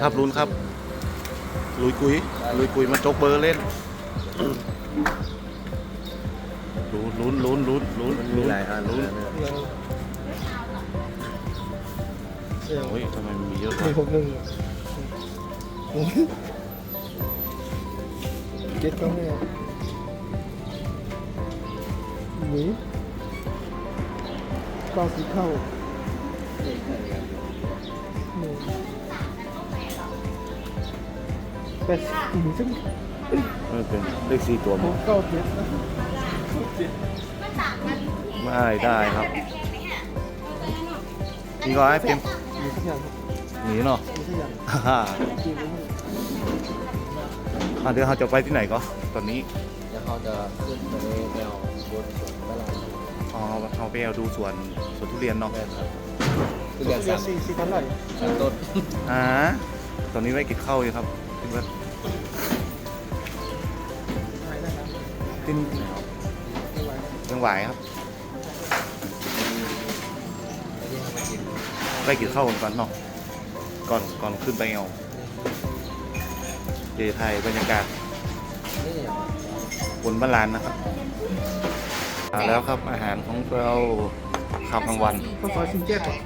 ครับลุ้นครับ ลุยกุยลุยกุยมาจกเบอร์เล่นลุ้นลุ้นลุ้นลุ้นลุ้นมันมีหลายอันลุ้นนะเนี่ยเดียวเสี่ยงโอ้ยทำไมมันมีเยอะมีวะหกหนึ่งเจ็ดก็ไม่เอาหนีเก้าสิบเข้าหนึ่งแปดสิบซึ่งไม่เป็นเลขสี่ตัวหมั้งกเก้าเจ็ดนะไม่ได้ครับนี่ก็ให้เพียงมีทุกอย่างครับหนีเนาะมีทุกอย่างฮ่ากินไม่หมดอะเดี๋ยวเราจะไปที่ไหนก็ตอนนี้แล้วเขาจะขึ้นไปในแนวบนสวนตลาดอ๋อเราไปเอาดูสวนสวนทุเรียนเนาะแม่นครับคือเรียนเรียสานมสี่สี่พันไร่สามต้นอ่าตอนนี้ไม่กินข้าวอยู่ครับคิดว่า กินไม่ไหวยังไหวครับอันนี้เขามากินไปกินข้าวกันก่อนเนาะก่อนก่อนขึ้นไปเอาเดไทยบรรยากาศนี่อย่างบนบ้านลานนะครับมาแล้วครับอาหารของเราข้าวกลางวันข้าวซอยซิงเจ็ดก่อน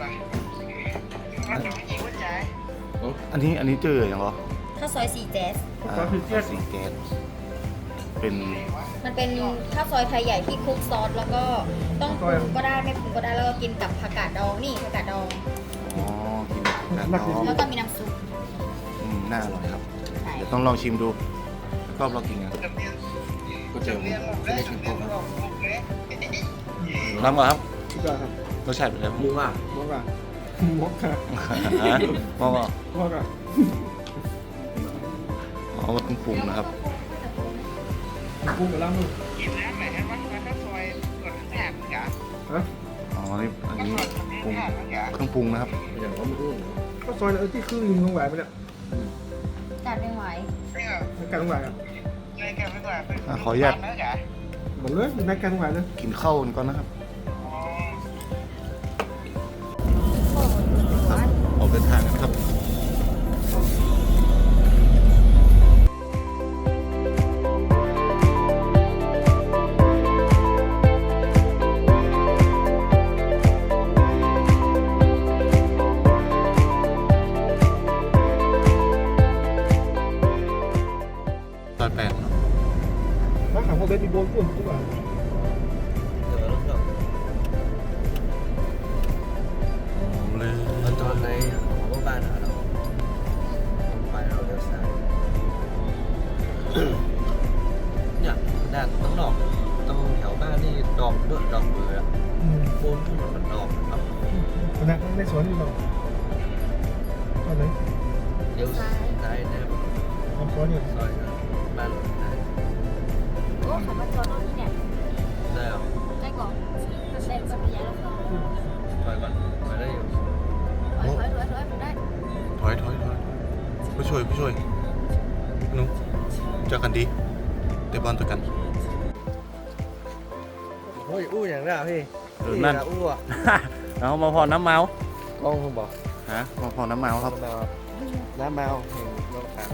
อันนี้อันนี้เจออย่างเหรอข้าวซอยสีแจ๊สข้าวซอยซิงเจ็ดสีแกนเป็น มันเป็นข้าวซอยไทยใหญ่ที่คลุกซอสแล้วก็ต้องปรุงก็ได้ไม่ปรุงก็ได้แล้วก็กินกับผักกาดดองนี่ผักกาดดอง อ๋อกินกับน้องแล้วก็มีน้ำซุปอืมน่าอร่อยครับ ใช่เดี๋ยวต้องลองชิมดูชอบลองกินกันก็เจอไม่ได้กินพวกนั้นน้ำก่อนครับสุดยอดครับรสชาติเป็นไงบ้างมูว่ามอกอะมอกค่ะฮะมองก่อนมอกอะอ๋อมันต้องปรุงนะครับ ปรุงกับล้างมือฮะอ๋อนี่อันนี้ปรุงต้องปรุงนะครับ อย่างว่ามันอื้อข้าวซอยเออที่คือลิงลงไหวไปเนี่ยจัดไม่ไหวนักการลงไหวอะอะขออนุญาตหมดเลยนักการลงไหวเลยกินข้าวกันก่อนนะครับครับออกเดินทางกันครับานนี่ดอกด้วยดอกเบื่ออืมโบนทุ่งมันดอกครับนักในสวนนี่เราตอนไหนเลี้ยวซ้ายนะครับทำสวนอยู่ซอยนะบ้านเราได้โอ้ขับมาจอดรงนี้เนี่ยได้เหรอได้ก่อนเล่นสักยาแล้วก็ถอยก่อนถอยได้อยู่ถอยถอยถอยถอยผมได้ถอยถอยถอยผู้ช่วยผู้ช่วยนุ๊กเจอกันดีเตะบอลต่อกัน อ้ยอู้อย่างนั้นพี่เออนั่นอู้อะเอามาพอน้ำเมากล้องคุณบอกฮะมาพอน้ำเมาครับ น้ำแมวน้ำแมวเห็นโลกกัน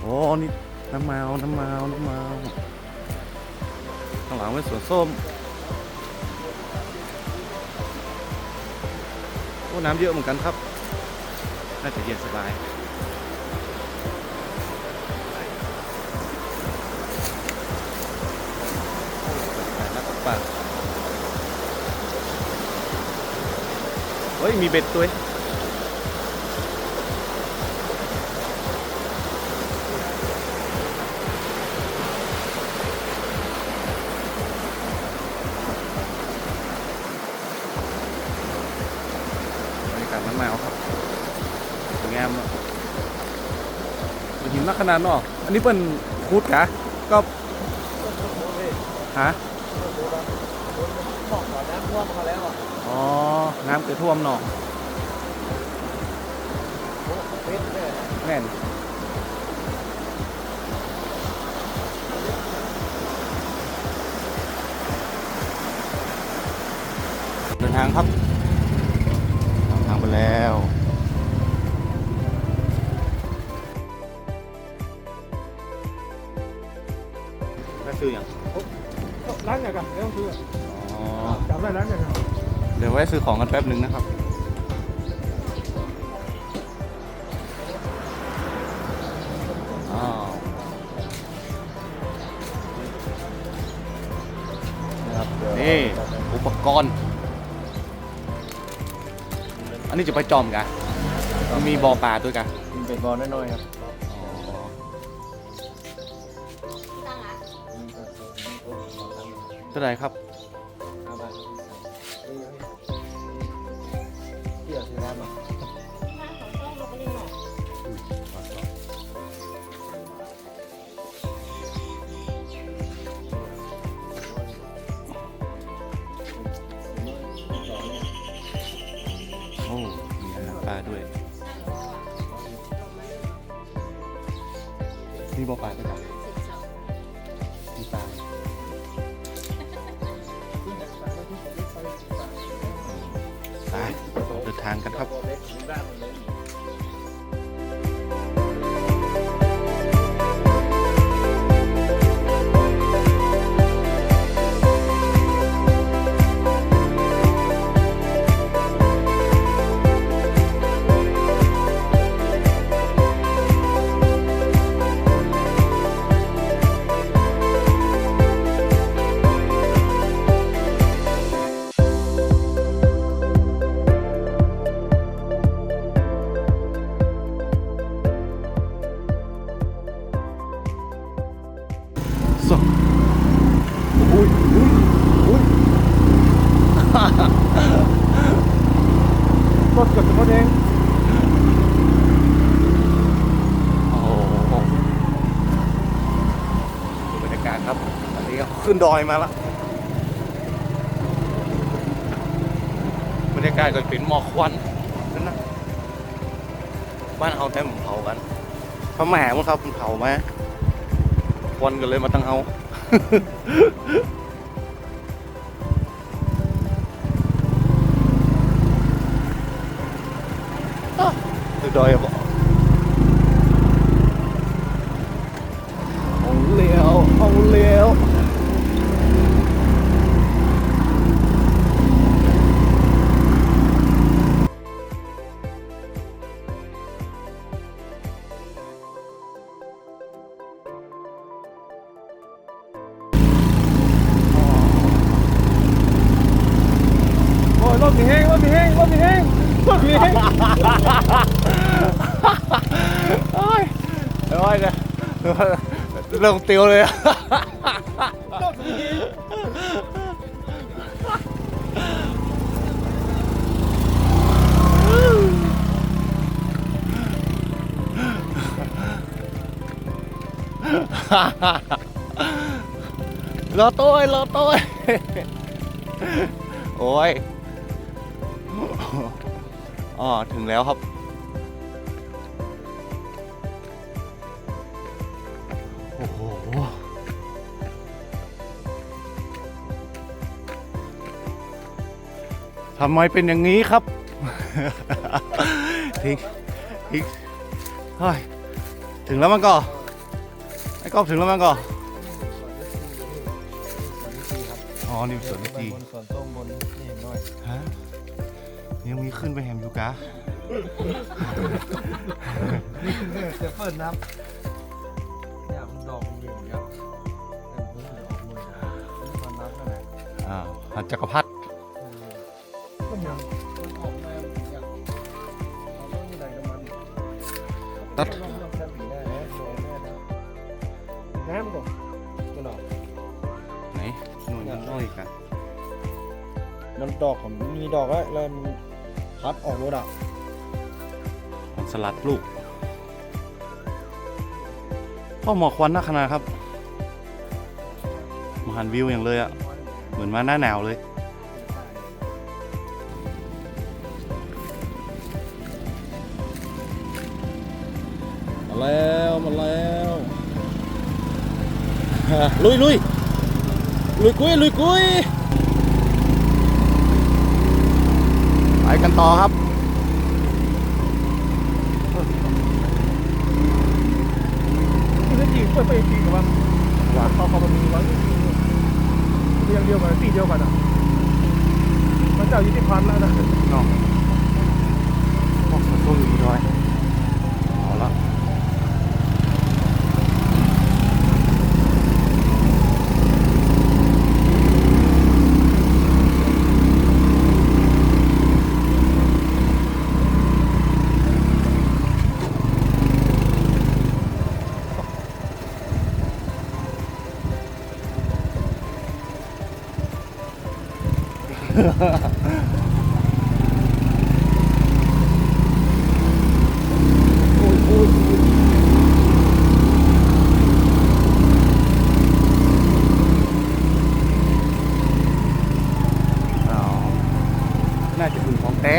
โอ้นี่น้ำเมา น้ำเมา น้ำเมา ข้างหลังเป็นสวนส้มโอ้น้ำเยอะเหมือนกันครับ น่าจะเย็นสบาย ฮ้ย มีเบ็ดตัวเองบรรยากาศน้ำเมาครับสวยงามเนอะเป็นหินนักขนาดเนาะอันนี้เป็นคูดกะก็ฮะบอกก่อนน้ำ่วมเาแล้วอ๋อ น้ำเกิดท่วมหนองแม่นเดินทางครับเดินทางไปแล้วน่ซื้ออย่างร้านอย่างกันไม่ต้องซื้อ อ๋อจำได้ร้านไหนกันเดี๋ยวไว้ซื้อของกันแป๊บหนึ่งนะครับ อ้าวนี่ อุปกรณ์ อันนี้จะไปจอมกันมันมีบ่อปลาด้วยกันมันเป็นบอลน้อยๆครับอ๋อตั้งละเท่าไหร่ครับ เดินทางกันครับ รถเกิดเป็นรถเอง โอ้โหดูบรรยากาศครับตอนนี้ก็ขึ้นดอยมาแล้วบรรยากาศก็เป็นหมอกควันนั่นนะบ้านเอาแต่ผมเผากันพระแม่มั้งครับมันเผาไหมควันกันเลยมาตั้งเอา บะหมี่แห้งบะหมี่แห้งบะหมีแห้งบะหมี่แห้งโอ้ยโอ้ยเนี่ยเริ่มติวเลยรอตัวรอตัวโอ้ย อ๋อถึงแล้วครับ โอ้โห ทำไมเป็นอย่างนี้ครับ ทิ้งทิ้งเฮ้ยถึงแล้วมันก็ไอ้กอบถึงแล้วมันก็ อ๋อนี่สวนวิธี บนสวนส้ ยังมีขึ้นไปแฮมอยู่กะจะเปิดน้ำเนี่ยมันดอกมันอยู่ครับแต่ผมเหลือออกมือนะนี่ความนับนั่นแหละอ่าหัดจักรพรรดิ Có nhiều มันออกมาอยากเราต้องมีอะไรกับมันตัดลองลองจับผีได้นะโดนแน่นะ Nám còn มันออก ไหนนู่นยังน้อยอีกอะมันดอกของมีดอกแล้วแล้วมัน พัดออกรถอะมันสลัดลูกพ่อหมอกควันนักขนาดครับมาหันวิวอย่างเลยอะเหมือนมาหน้าหนาวเลย มาแล้ว มาแล้ว ลุยลุยลุยกุ้ยลุยกุ้ยไปกัน ต่อครับ Cái gì phải phải gì các bạn ว่าเขาเขามันมีไว้เรียงเดียวกันตีเดียวกันอะ มันเจ้ายุติพันธ์แล้วนะน้องบอกมันก็มีด้วยเอาละ น่าจะถึงของแท้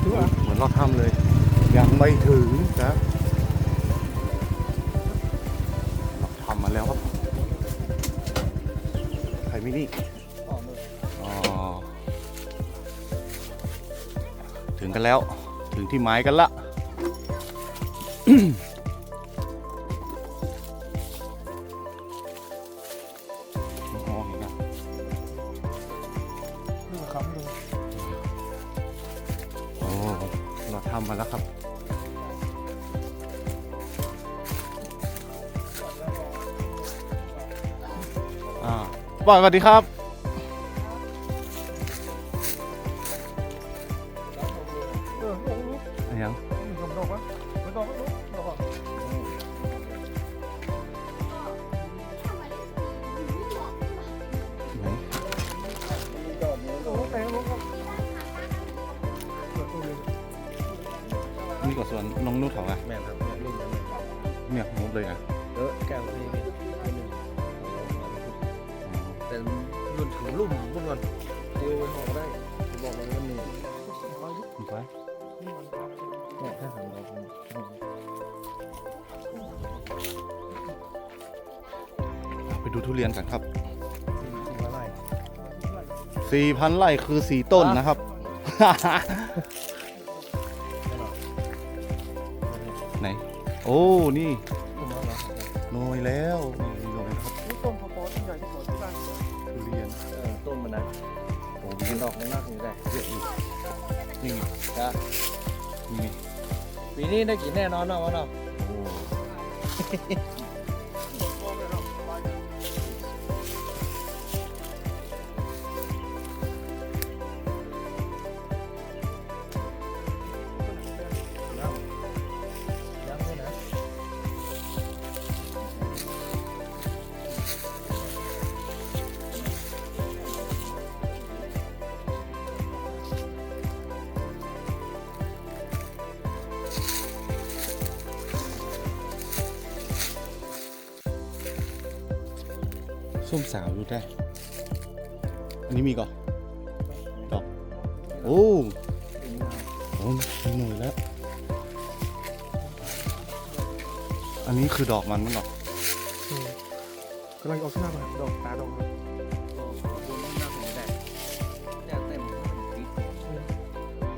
ถือว่าเหมือนเราทำเลย ยังไม่ถึงนะเราทำมาแล้วครับไข่มินิอ๋อถึงกันแล้ว ถึงที่หมายกันละ บอยสวัสดีครับ ไปดูทุเรียนกันครับสี่สี่มาไล่4,000ไร่คือ4ต้นนะครับ ไหน โอ้ นี่ต้นน้องเหรอโนยแล้วนี่โนยนะครับนี่ต้มพอปอที่ใหญ่ที่สุดที่บ้านทุเรียนเออต้นมันนะโอ้มีมีดอกมันมากอยู่ได้เยอะอยู่นี่ไงจ้ะนี่ไงปีนี้ได้กินแน่นอนเนาะวะเนาะ ส้มสาวดูได้ อันนี้มีก่อนดอกโอ้โหเป็นหน่วยแล้ว อันนี้คือดอกมันมั้งเหรอกำลังออกหน้ามาดอกตาดอกเนี่ยเต็มปี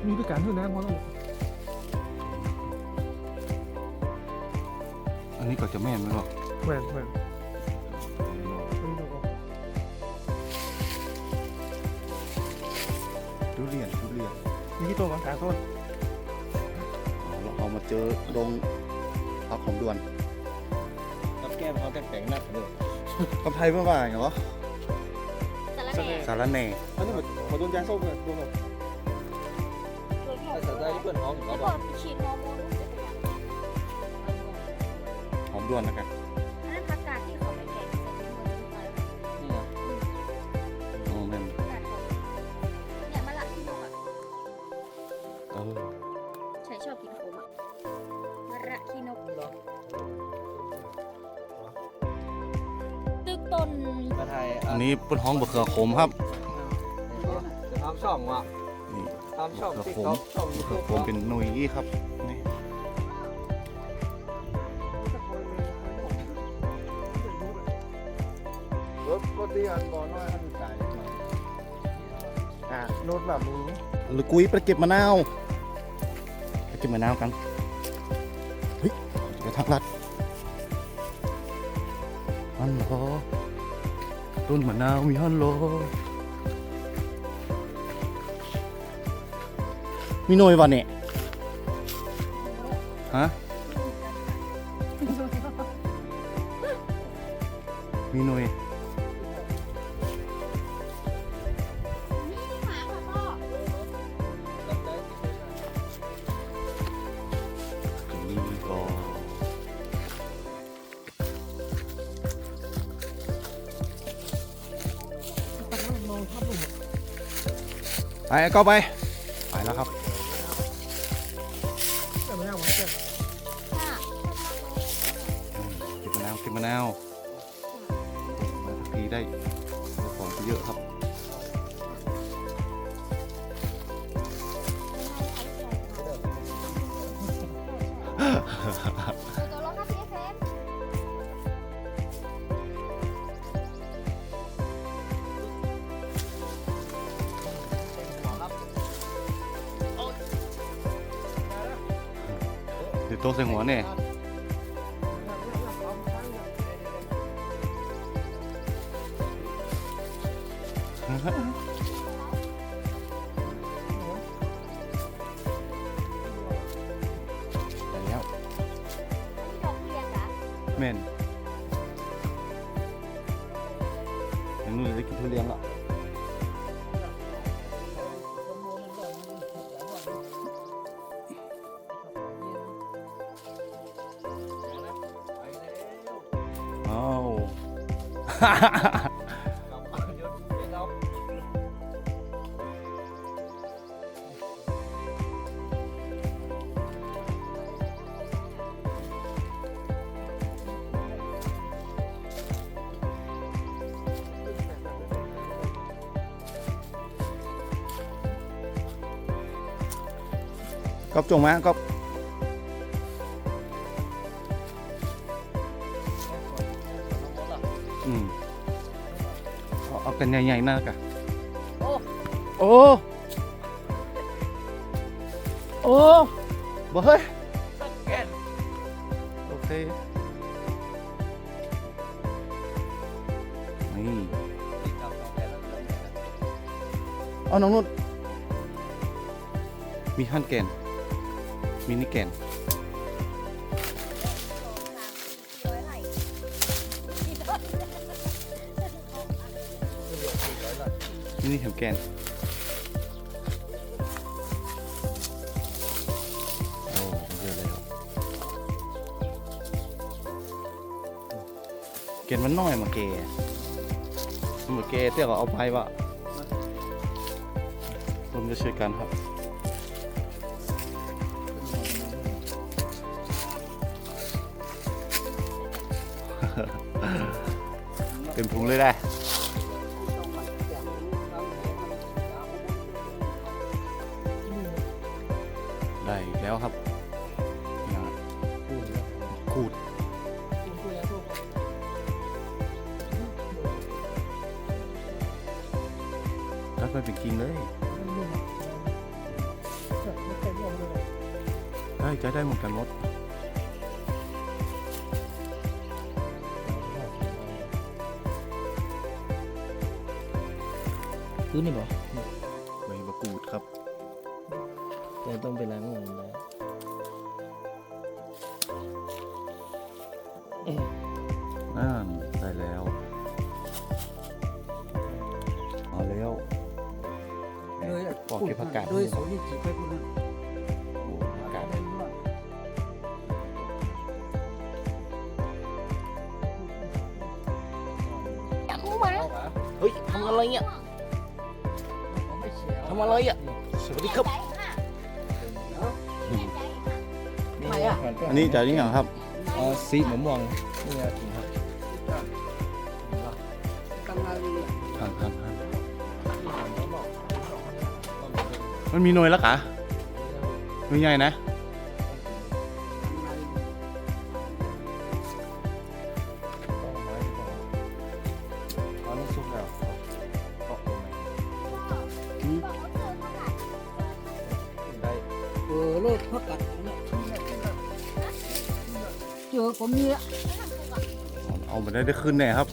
มีด้วยกันเท่านั้นเพราะต้องอันนี้ก็จะแม่นไหมหรอกแหวนแหวน เราเอามาเจอดงพักของด่วนกับแก้มเขาแต่งแต่งหนักเลยกับไทยเมื่อวานเหรอสารแหน่สารแหน่อันนี้เหมือนเหมือนโดนยาส้มเลยโดนแบบถ้าจะได้เพื่อนท้องของเขาเขาบบออกกฉีดฮอร์โมนรู้สึกยังไงหอมด่วนนะครับอันนั้น เป็นห้องบะเขือขมครับทำช่องว่ะนี่ทำช่องบะเขืติ๊อกขมต็อกช่องบะยูเขืทูอบขมเป็นหนุยครับนี่รถรถดีอันบอลน้อยอันจ่ายมาอะรถแบบนี้หรือกุ้ยไปเก็บมะนาวไปเก็บมะนาวกันเฮ้ยหเดี๋ยวทางลัดฮัลโหล ต้นมะนาวมีฮันโลมีหน่วยวะเนี่ยฮะมีหน่วย ไปก็ไป ไปแล้วครับแต่ไม่เอาหมดเลยค่ะเก็บมะนาวเก็บมะนาวมาทักทีได้ แม่นยังนู่นได้กินทุเรียนละอ้าว จงมาก๊อฟอืมเอาเอากันใหญ่ๆมากอะโอ้โอ้โอ้บ่เฮ้ยโอเคนี่เอาน้องนุชมีฮันแกน มินิแกนร้อยไหลกี่ต้นมินิแฮมแกนโอ้เยอะเลยครับเกนมันน้อยมาเกมันมาเกเตี้ยก็เอาไปวะร่วมจะช่วยกันครับ เต็มพุงเลยได้ พื้นนี่บ่ใบมะกรูดครับแต่ต้องไปล้างมือแล้วอ่านได้แล้วเอาแล้วปอกเก็บผักกาดโดยโซนี่จีไปพุ่นโอ้ผักกาดเฮ้ยทำอะไรเนี่ย ทำอะไรอะสวัสดีครับใจค่ะไม่อะอันนี้จะยังไงครับเอาสีมะม่วงนี่ครับหันหันหันมันมีหน่วยแล้วกะหน่วยใหญ่นะ ได้ได้ขึ้นแน่ครับ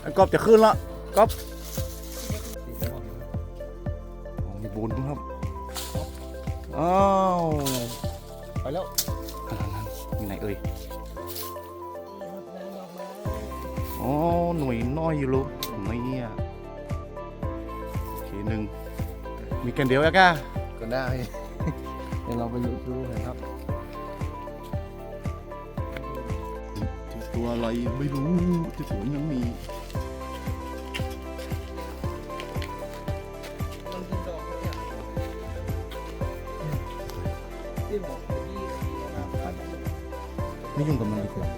ไอ้ก๊อฟจะขึ้นละก๊อฟอ๋อมีบุญครับอ้าวไปแล้วนั่นๆมีไหนเอ่ยอ๋อหน่วยน้อยอยู่ลูกนี่อะโอเคหนึ่งมีกันเดียวแล้วก้าก็ได้เดี๋ยวเราไปดูหน่อยครับ ตัวอะไรไม่รู้ที่สวนยังมีมันกินดอกเนี่ที่บอกเมื่อกี้นะครับไม่ยุ่งกับมันดีกว่า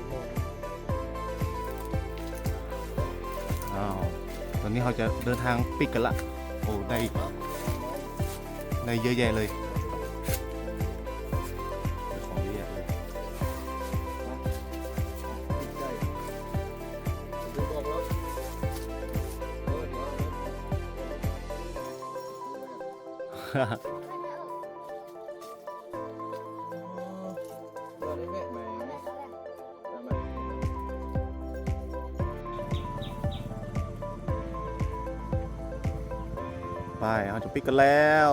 อ้าวตอนนี้เราจะเดินทางปิกกันละ โอ้ได้ได้เยอะแยะเลย เราได้แวะไหมแวะไหมไปเอาจะปิกกันแล้ว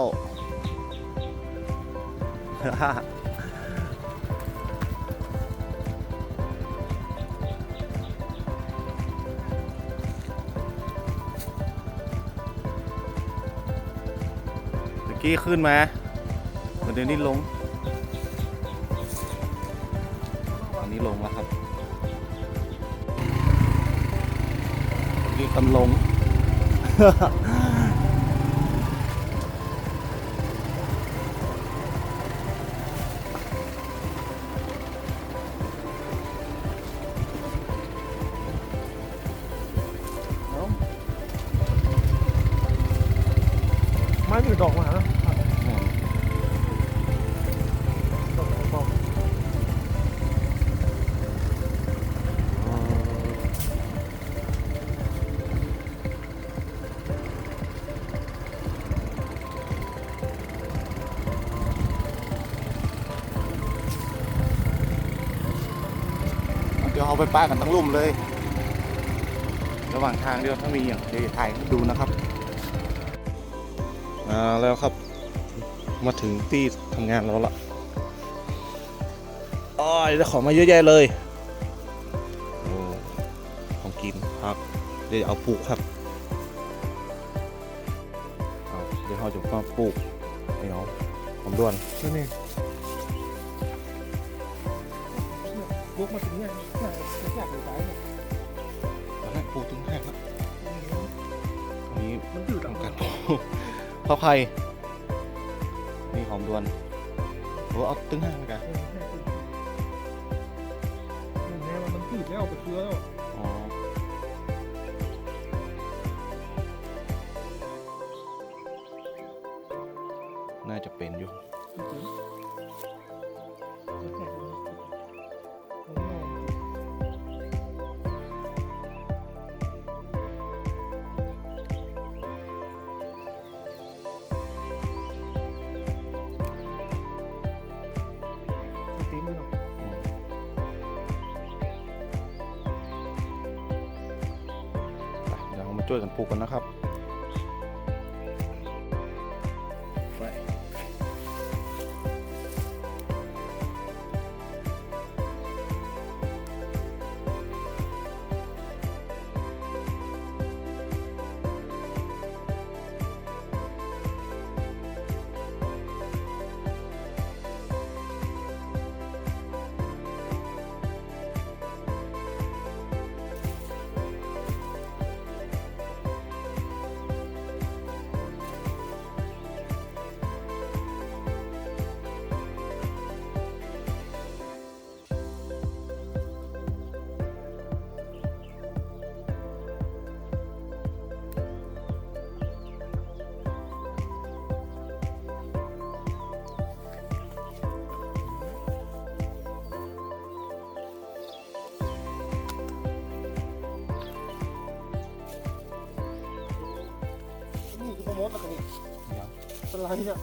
กี้ขึ้นมาเดี๋ยวนี้ลงตอนนี้ลงแล้วครับเมื่อกี้กำลงไม้มีดอกมา เดี๋ยวเอาไปป้ากันทั้งลุ่มเลย ระหว่างทางเดี๋ยวถ้ามีอย่างเดี๋ยวจะถ่ายให้ดูนะครับมาแล้วครับ มาถึงที่ทำงานเราละอ๋อได้ของมาเยอะแยะเลยโอ้ของกินครับเดี๋ยวเอาปลูกครับเอาเดี๋ยวเราจะมาปลูกเดี๋ยวผมด่วนนี่ นี่บุกมาถึงเนี่ยอยากอยากไปสายเนี่ยตอนแรกปลูกตึงแห้งแล้วอันนี้มันอยู่หลังทำกักานรปลูกข้าวไผ่นี่หอมดวนโอ้เอาตึงแห้งกันแม่มันจืดแล้วไปเชื้อแล้ว ช่วยกันปลูกกันนะครับ นี่คือ